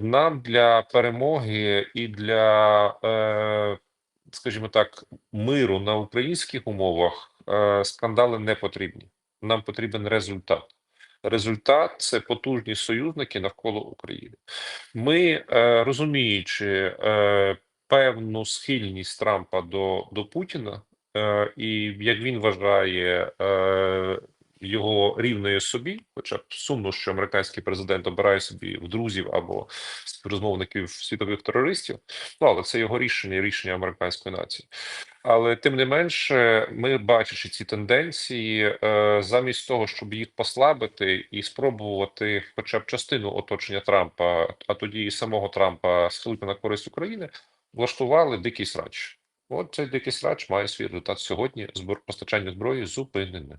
Нам для перемоги і для, е, скажімо так, миру на українських умовах е, скандали не потрібні. Нам потрібен результат. Результат це потужні союзники навколо України. Ми, е, розуміючи певну схильність Трампа до, до Путіна, і як він вважає, його рівною собі, хоча б сумно, що американський президент обирає собі в друзів або співрозмовників світових терористів. Ну але це його рішення, рішення американської нації. Але тим не менше, ми бачачи ці тенденції, е, замість того, щоб їх послабити і спробувати, хоча б частину оточення Трампа, а тоді і самого Трампа схилити на користь України, влаштували дикий срач. От цей дикий срач має свій результат сьогодні. Збор постачання зброї зупинене.